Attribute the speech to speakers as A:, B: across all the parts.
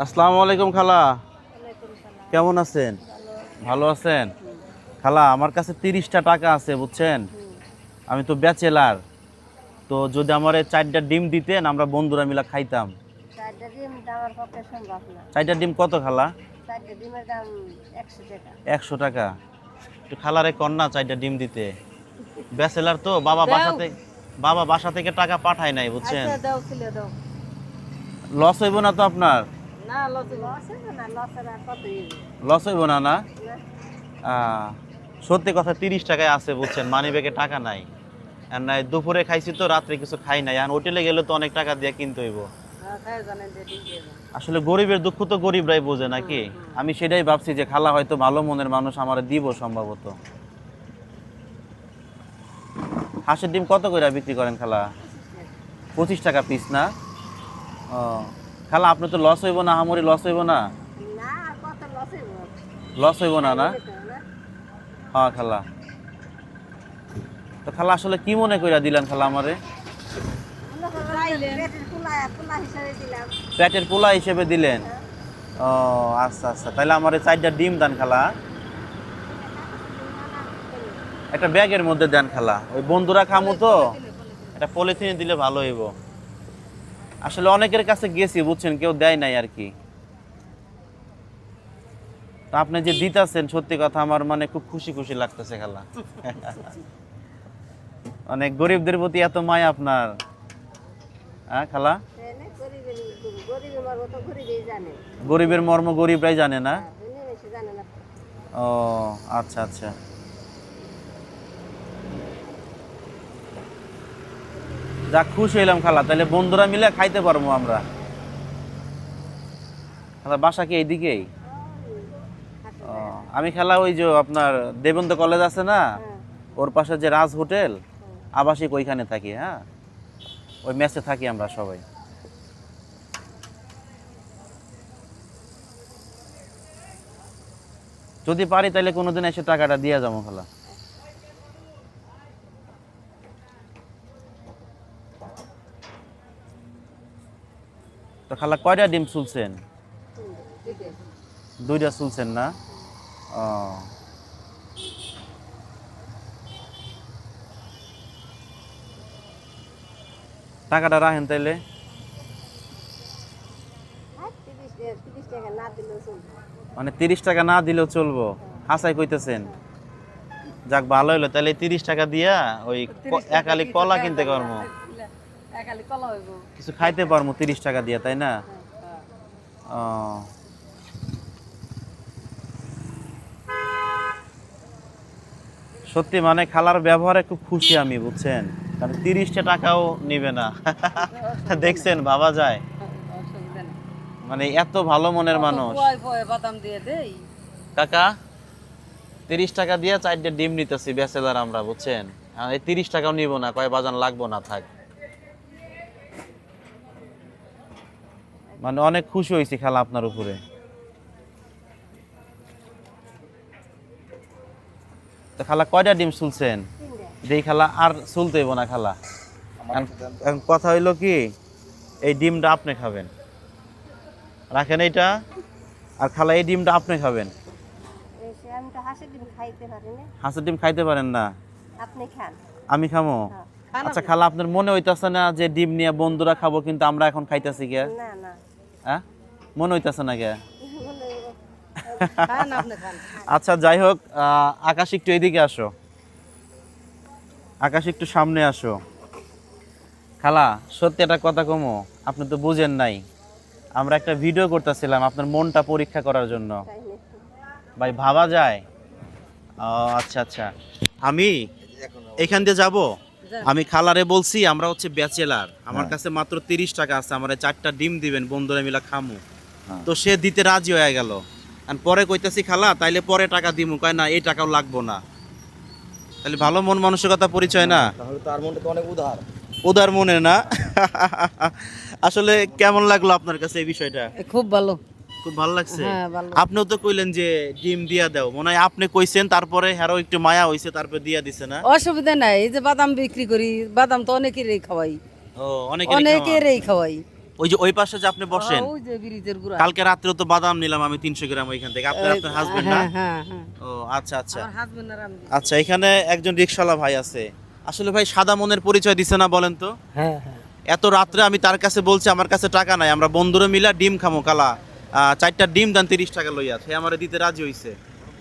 A: আসসালামু আলাইকুম খালা কেমন আছেন ভালো আছেন খালা আমার কাছে তিরিশটা টাকা আছে বুঝছেন আমি তো ব্যাচেলার তো যদি আমার চারটা ডিম দিতেন আমরা বন্ধুরা মিলা খাইতাম চারটা ডিম কত খালা একশো টাকা একটু খালারে কন্যা চারটা ডিম দিতে ব্যাচেলার তো বাবা বাসা থেকে বাবা বাসা থেকে টাকা পাঠায় নাই আচ্ছা, বুঝছেন লস হইব না তো আপনার
B: লস
A: হইব না সত্যি কথা তিরিশ টাকায় আছে বুঝছেন মানি ব্যাগে টাকা নাই নাই দুপুরে খাইছি তো রাত্রে কিছু খাই নাই আর হোটেলে গেলে তো অনেক টাকা দিয়ে কিনতে হইব আসলে গরিবের দুঃখ তো গরিবরাই বোঝে নাকি আমি সেটাই ভাবছি যে খালা হয়তো ভালো মনের মানুষ আমার দিব সম্ভবত হাঁসের ডিম কত করে বিক্রি করেন খালা পঁচিশ টাকা পিস না ও খালা আপনি তো লস হইব না হামরি লস হইব না লস হইব না না হ্যাঁ খালা তো খালা আসলে কি মনে কইরা দিলেন খালা আমারে পেটের পোলা হিসেবে দিলেন ও আচ্ছা আচ্ছা তাহলে আমার চারটা ডিম দেন খালা একটা ব্যাগের মধ্যে দেন খালা ওই বন্ধুরা খামো তো এটা পলিথিনে দিলে ভালো হইব আসলে অনেকের কাছে গেছি বুঝছেন কেউ দেয় নাই আর কি তো আপনি যে দিতেছেন সত্যি কথা আমার মানে খুব খুশি খুশি লাগতেছে খেলা অনেক গরিবদের প্রতি এত মায়া আপনার হ্যাঁ খালা গরিবের মর্ম গরিবরাই জানে না ও আচ্ছা আচ্ছা যা খুশি হইলাম খালা তাহলে বন্ধুরা মিলে খাইতে পারবো আমরা খালা বাসা কি এইদিকেই আমি খেলা ওই যে আপনার দেবন্দ কলেজ আছে না হ্যাঁ। ওর পাশে যে রাজ হোটেল আবাসিক ওইখানে থাকি হ্যাঁ ওই ম্যাচে থাকি আমরা সবাই যদি পারি তাহলে কোনোদিন এসে টাকাটা দিয়ে যাবো খেলা তো খালা কয়টা ডিম চুলছেন দুইটা চুলছেন না ও টাকাটা রাখেন তাইলে মানে তিরিশ টাকা না দিলেও চলবো হাসাই কইতেছেন যাক ভালো হইলো তাহলে তিরিশ টাকা দিয়া ওই একালি কলা কিনতে কর্ম কিছু খাইতে পারবো তিরিশ টাকা দিয়ে তাই না হ্যাঁ, সত্যি মানে খালার ব্যবহারে খুব খুশি আমি বুঝছেন কারণ তিরিশটা টাকাও নেবে না হ্যাঁ। দেখছেন বাবা যায় মানে এত ভালো মনের মানুষ কাকা তিরিশ টাকা দিয়ে চারটে ডিম নিতেছি বেচেলার আমরা বুঝছেন এই তিরিশ টাকাও নিব না কয় বাজান লাগবো না থাক মানে অনেক খুশি হয়েছি খেলা আপনার উপরে তো খালা কয়টা ডিম শুনছেন যে খালা আর শুনতে না খালা এখন কথা হইলো কি এই ডিমটা আপনি খাবেন রাখেন এইটা আর খালা এই ডিমটা আপনি খাবেন হাঁসের ডিম খাইতে পারেন না আমি খামো হ্যাঁ, আচ্ছা খালা আপনার মনে হইতাছে না যে ডিম নিয়ে বন্ধুরা খাবো কিন্তু আমরা এখন খাইতেছি কে না না হ্যাঁ মনে হইতেছে না হ্যাঁ, আচ্ছা যাই হোক আকাশ একটু এদিকে আসো আকাশ একটু সামনে আসো খালা সত্যি একটা কথা কমো আপনি তো বুঝেন নাই আমরা একটা ভিডিও করতেছিলাম আপনার মনটা পরীক্ষা করার জন্য ভাই ভাবা যায় আচ্ছা আচ্ছা আমি এখান দিয়ে যাবো আমি খালারে বলছি আমরা হচ্ছে ব্যাচেলার হ্যাঁ। আমার কাছে মাত্র তিরিশ টাকা আছে আমার চারটা ডিম দিবেন বন্ধুরা মিলা খামু হ্যাঁ। তো সে দিতে রাজি হয়ে গেল পরে কইতেছি খালা তাইলে পরে টাকা দিমু কয় না এই টাকাও লাগবো না তাহলে ভালো মন মানসিকতা পরিচয় না হ্যাঁ,
B: তাহলে তার মনটা তো অনেক উদার
A: উদার মনে না আসলে কেমন লাগলো আপনার কাছে এই বিষয়টা খুব ভালো খুব হ্যাঁ, ভালো লাগছে আপনিও তো কইলেন যে ডিম দিয়া দাও মনে হয় আপনি কইছেন তারপরে একটু মায়া হইছে তারপরে দিয়া দিছে না
B: অসুবিধা নাই এই যে বাদাম বিক্রি করি বাদাম তো অনেকেরই খাওয়াই
A: ও অনেকেরই খাওয়াই ওই যে ওই পাশে যে আপনি বসেন কালকে রাত্রে তো বাদাম নিলাম আমি তিনশো গ্রাম ওইখান থেকে আপনার আপনার হাজবেন্ড হ্যাঁ, না হ্যাঁ, ও আচ্ছা আচ্ছা আচ্ছা এখানে একজন রিক্সাওয়ালা ভাই আছে আসলে ভাই সাদা মনের পরিচয় দিছে না বলেন তো এত রাত্রে আমি তার কাছে বলছি আমার কাছে টাকা নাই আমরা বন্ধুরা মিলা ডিম খামো কালা চারটা ডিম দান তিরিশ টাকা লইয়া সে আমার দিতে রাজি হয়েছে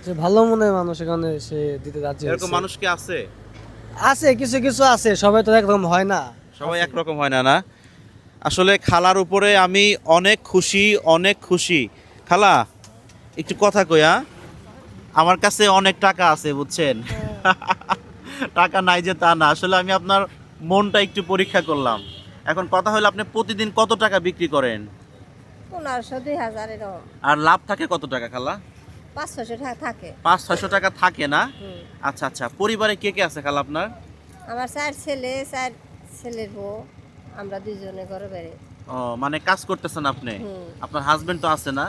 B: যে ভালো মনে হয় মানুষ এখানে সে দিতে রাজি এরকম
A: মানুষ কি আছে
B: আছে কিছু কিছু আছে সবাই তো একরকম হয় না
A: সবাই একরকম হয় না না আসলে খালার উপরে আমি অনেক খুশি অনেক খুশি খালা একটু কথা কইয়া হ্যাঁ? আমার কাছে অনেক টাকা আছে বুঝছেন হ্যাঁ। টাকা নাই যে তা না আসলে আমি আপনার মনটা একটু পরীক্ষা করলাম এখন কথা হলো আপনি প্রতিদিন কত টাকা বিক্রি করেন আর লাভ থাকে কত টাকা খালা
B: পাঁচ ছয়শো টাকা থাকে
A: পাঁচ ছয়শো টাকা থাকে না আচ্ছা আচ্ছা পরিবারে কে কে আছে খালা আপনার
B: আমার চার ছেলে চার ছেলের বউ আমরা দুইজনে ঘরে বেড়ে
A: ও মানে কাজ করতেছেন আপনি আপনার হাজবেন্ড তো আছে না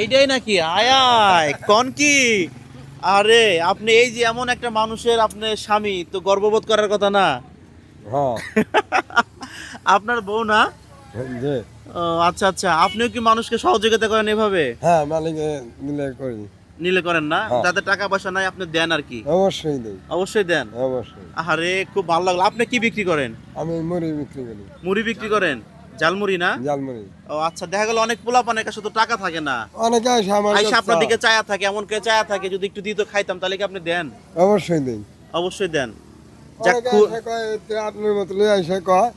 A: এইটাই নাকি আয় আয় কন কি আরে আপনি এই যে এমন একটা মানুষের আপনি স্বামী তো গর্ববোধ করার কথা না হ্যাঁ। আপনার বউ না আচ্ছা আচ্ছা আপনিও কি মানুষকে সহযোগিতা করেন এভাবে
C: হ্যাঁ মালিক করি
A: নিলে করেন না যাদের হ্যাঁ। টাকা পয়সা নাই আপনি দেন আর কি
C: অবশ্যই দেন অবশ্যই দেন অবশ্যই
A: আরে খুব ভালো লাগলো আপনি কি বিক্রি করেন
C: আমি মুড়ি বিক্রি করি
A: মুড়ি বিক্রি করেন জালমুড়ি না জালমুড়ি ও আচ্ছা দেখা গেল অনেক পোলাপ অনেক কাছে তো টাকা থাকে না অনেকে আপনার দিকে চায়া থাকে এমন কে চায়া থাকে যদি একটু দিত খাইতাম তাহলে কি আপনি দেন অবশ্যই দেন অবশ্যই দেন
C: আপনার কয়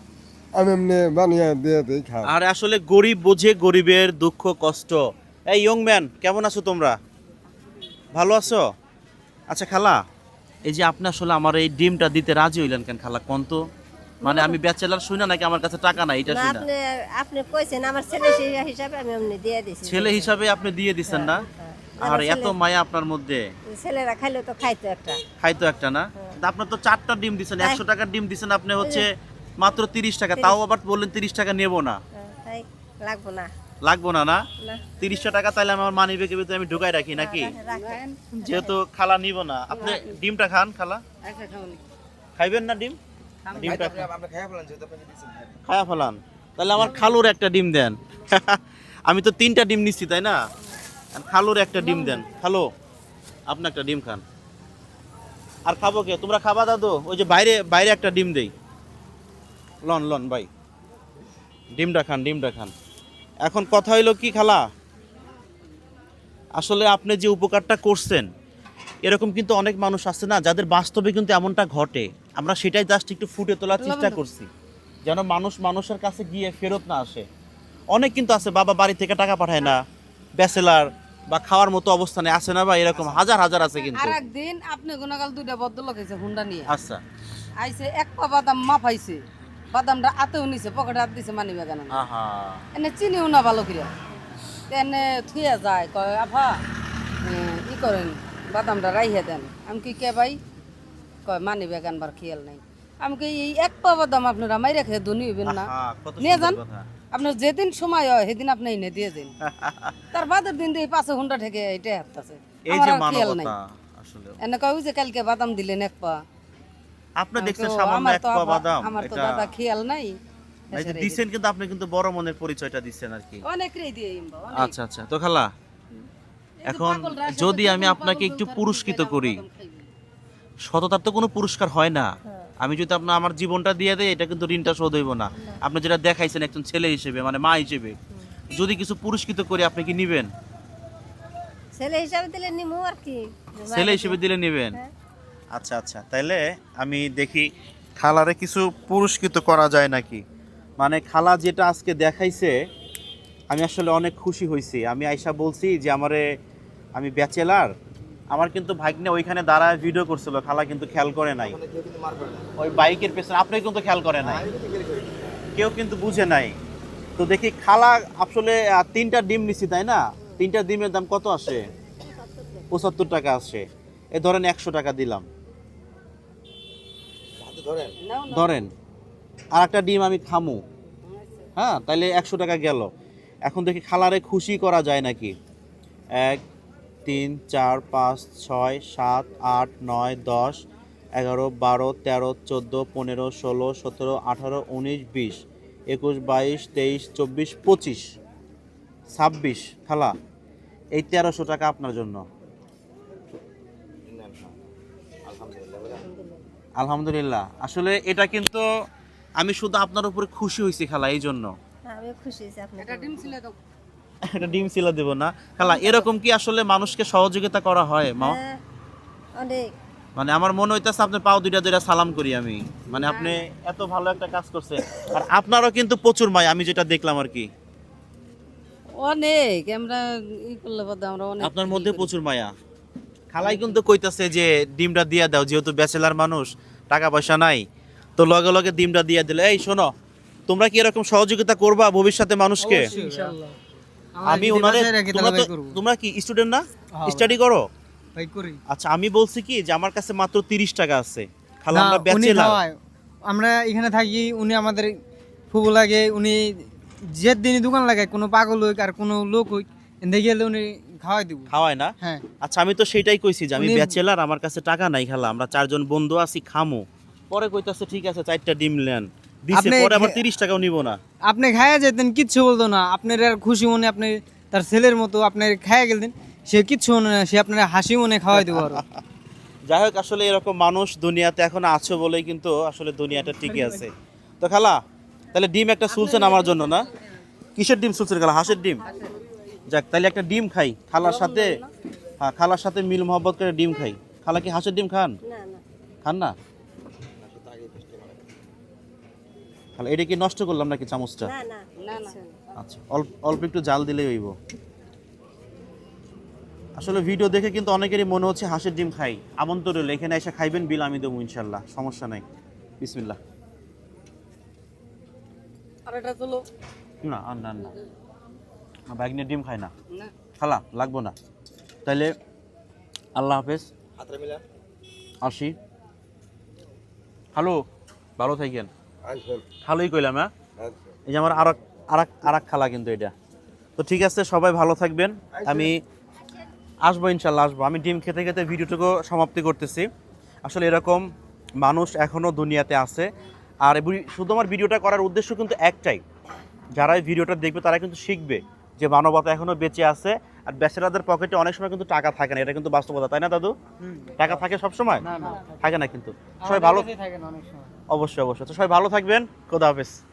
C: আমি এমনি বানিয়ে দিয়ে দিই খাই
A: আর আসলে গরিব বোঝে গরিবের দুঃখ কষ্ট এই ইয়ং ম্যান কেমন আছো তোমরা ভালো আছো আচ্ছা খালা এই যে আপনি আসলে আমার এই ডিমটা দিতে রাজি হইলেন কেন খালা কোন তো মানে আমি ব্যাচেলার নাকি আমার কাছে টাকা নাই এটা আপনি
B: আপনি কইছেন আমার ছেলে হিসাবে আমি এমনি দিয়ে দিছি
A: ছেলে হিসাবে আপনি দিয়ে দিছেন না হ্যাঁ, হ্যাঁ। আর এত মায়া আপনার মধ্যে
B: ছেলেরা খাইলো তো খাইতো একটা
A: খাইতো একটা না হ্যাঁ। আপনার তো চারটা ডিম দিছেন একশো টাকার ডিম দিছেন আপনি হচ্ছে মাত্র তিরিশ টাকা তাও আবার বললেন তিরিশ টাকা নেব না
B: তাই লাগবো না
A: লাগবো না না 30 টাকা তাহলে আমার মানি ব্যাগে ভিতরে আমি ঢুকাই রাখি নাকি যেহেতু খালা নিব না আপনি ডিমটা খান খালা খাইবেন না ডিম ডিমটা খায়া ফেলান তাহলে আমার খালুর একটা ডিম দেন আমি তো তিনটা ডিম নিচ্ছি তাই না খালুর একটা ডিম দেন খালো আপনি একটা ডিম খান আর খাবো কে তোমরা খাবা দাদু ওই যে বাইরে বাইরে একটা ডিম দেই লন লন ভাই ডিমটা খান ডিমটা খান এখন কথা হইলো কি খালা আসলে আপনি যে উপকারটা করছেন এরকম কিন্তু অনেক মানুষ আছে না যাদের বাস্তবে কিন্তু এমনটা ঘটে আমরা সেটাই জাস্ট একটু ফুটে তোলার চেষ্টা করছি যেন মানুষ মানুষের কাছে গিয়ে ফেরত না আসে অনেক কিন্তু আছে বাবা বাড়ি থেকে টাকা পাঠায় না ব্যাচেলার বা খাওয়ার মতো অবস্থানে আছে না বা এরকম আচ্ছা। হাজার হাজার আছে কিন্তু আর
B: একদিন আপনি গুণাগাল দুইটা বদল লাগাইছে হুন্ডা নিয়ে আচ্ছা আইছে এক পা বাদাম মাপ আইছে বাদামটা আতেও নিছে পকেটে হাত দিছে মানি কেন এনে চিনিও না ভালো করে এনে থুয়ে যায় কয় আফা ই করেন বাদামটা রাইহে দেন আমি কি কে ভাই কয় মানি বেগান বার খেয়াল নাই আমাকে এই এক পা বাদাম আপনারা মাই রেখে ধনী হইবেন না নিয়ে যান আপনার যেদিন সময় হয় সেদিন আপনি এনে দিয়ে দিন তার বাদের দিন দিয়ে পাঁচ ঘন্টা থেকে এটা হাত আছে নাই এনে কয় যে কালকে বাদাম দিলেন এক পা
A: আপনি হ্যাঁ, দেখছেন সামান্য এক পা বাদাম
B: আমার তো দাদা খেয়াল নাই
A: এই যে দিছেন কিন্তু আপনি কিন্তু বড় মনের পরিচয়টা দিচ্ছেন আর কি
B: অনেক রে দিয়ে ইমবা
A: আচ্ছা আচ্ছা তো খালা এখন যদি আমি আপনাকে একটু পুরস্কৃত করি সততার তো কোনো পুরস্কার হয় না হ্যাঁ। আমি যদি আপনার আমার জীবনটা দিয়ে দেয় এটা কিন্তু ঋণটা শোধ হইব না আপনি যেটা দেখাইছেন একজন ছেলে হিসেবে মানে মা হিসেবে যদি কিছু পুরস্কৃত করি আপনি কি নিবেন
B: ছেলে হিসেবে দিলে নিমু আর কি
A: ছেলে হিসেবে দিলে নিবেন হ্যাঁ। আচ্ছা আচ্ছা তাইলে আমি দেখি খালারে কিছু পুরস্কৃত করা যায় নাকি মানে খালা যেটা আজকে দেখাইছে আমি আসলে অনেক খুশি হয়েছি আমি আয়সা বলছি যে আমারে আমি ব্যাচেলার আমার কিন্তু ভাগ্নে ওইখানে দাঁড়ায় ভিডিও করছিল খালা কিন্তু খেয়াল মানে করে নাই ওই বাইকের পেছনে আপনি কিন্তু খেয়াল করে নাই কেউ কিন্তু বুঝে নাই তো দেখি খালা আসলে তিনটা ডিম নিছি তাই না তিনটা ডিমের দাম কত আসে পঁচাত্তর টাকা আসে এ ধরেন একশো টাকা দিলাম ধরেন আর একটা ডিম আমি খামু আচ্ছা। হ্যাঁ তাহলে একশো টাকা গেল এখন দেখি খালারে খুশি করা যায় নাকি এক তিন চার পাঁচ ছয় সাত আট নয় দশ এগারো বারো তেরো চোদ্দো পনেরো ষোলো সতেরো আঠারো উনিশ বিশ একুশ বাইশ তেইশ চব্বিশ পঁচিশ ছাব্বিশ খালা এই তেরোশো টাকা আপনার জন্য আলহামদুলিল্লাহ আসলে এটা কিন্তু আমি শুধু আপনার উপরে খুশি হয়েছি খালা এই জন্য
B: হ্যাঁ, এটা
A: ডিম সিলা দেব না খালা এরকম কি আসলে মানুষকে সহযোগিতা করা হয় মা হ্যাঁ, অনেক মানে আমার মনে হইতেছে আপনার পাও দুইটা দুইটা সালাম করি আমি মানে হ্যাঁ। আপনি এত ভালো একটা কাজ করছেন আর আপনারও কিন্তু প্রচুর মায় আমি যেটা দেখলাম আর কি
B: অনেক আমরা ই করলে আমরা
A: অনেক আপনার মধ্যে প্রচুর মায়া খালাই কিন্তু কইতাছে যে ডিমটা দিয়া দাও যেহেতু ব্যাচেলার মানুষ টাকা পয়সা নাই তো লগে লগে ডিমটা দিয়া দিল এই শোনো তোমরা কি এরকম সহযোগিতা করবা ভবিষ্যতে মানুষকে আমি ওনারে তোমরা কি স্টুডেন্ট না স্টাডি হ্যাঁ, করো আচ্ছা আমি বলছি কি যে আমার কাছে মাত্র 30 টাকা আছে খালা আমরা ব্যাচেলার
B: আমরা এখানে থাকি উনি আমাদের ফুগু লাগে উনি যে দিনই দোকান লাগে কোনো পাগল হোক আর কোনো লোক হোক দেখে গেলে উনি খাওয়াই দিব
A: খাওয়ায় না হ্যাঁ আচ্ছা আমি তো সেটাই কইছি যে আমি ব্যাচেলার আমার কাছে টাকা নাই খেলা আমরা চারজন বন্ধু আছি খামো পরে কইতাছে ঠিক আছে চারটা ডিম নেন দিছে পরে আবার 30 টাকাও নিব না
B: আপনি খায়া যেতেন কিচ্ছু বলতো না আপনার আর খুশি মনে আপনি তার ছেলের মতো আপনি খায়া গেলেন সে কিচ্ছু মনে না সে আপনার হাসি মনে খাওয়াই দিব আর
A: যাই হোক আসলে এরকম মানুষ দুনিয়াতে এখন আছে বলেই কিন্তু আসলে দুনিয়াটা ঠিকই আছে তো খালা তাহলে ডিম একটা চুলছেন আমার জন্য না কিসের ডিম চুলছেন খালা হাঁসের ডিম যাক তাহলে একটা ডিম খাই খালার সাথে হ্যাঁ খালার সাথে মিল মোহব্বত করে ডিম খাই খালা কি হাঁসের ডিম খান খান না খালা এটা কি নষ্ট করলাম নাকি চামচটা আচ্ছা অল্প অল্প একটু জাল দিলেই হইব আসলে ভিডিও দেখে কিন্তু অনেকেরই মনে হচ্ছে হাঁসের ডিম খাই আমন্ত্রণ রইল এখানে এসে খাইবেন বিল আমি দেবো ইনশাল্লাহ সমস্যা নাই বিসমিল্লা আর এটা না না না ভাগিনে ডিম খায় না খালা লাগবো না তাইলে আল্লাহ হাফেজ আসি হ্যালো ভালো থাকেন ভালোই কইলাম হ্যাঁ এই যে আমার আর আরাক আরাক খালা কিন্তু এটা তো ঠিক আছে সবাই ভালো থাকবেন আমি আসবো ইনশাল্লাহ আসবো আমি ডিম খেতে খেতে ভিডিওটুকু সমাপ্তি করতেছি আসলে এরকম মানুষ এখনও দুনিয়াতে আছে আর শুধু আমার ভিডিওটা করার উদ্দেশ্য কিন্তু একটাই যারাই ভিডিওটা দেখবে তারা কিন্তু শিখবে যে মানবতা এখনো বেঁচে আছে আর বেচারাদের পকেটে অনেক সময় কিন্তু টাকা থাকে না এটা কিন্তু বাস্তবতা তাই না দাদু টাকা থাকে সব সময় থাকে না কিন্তু সবাই ভালো অবশ্যই অবশ্যই তো সবাই ভালো থাকবেন খোদা হাফেজ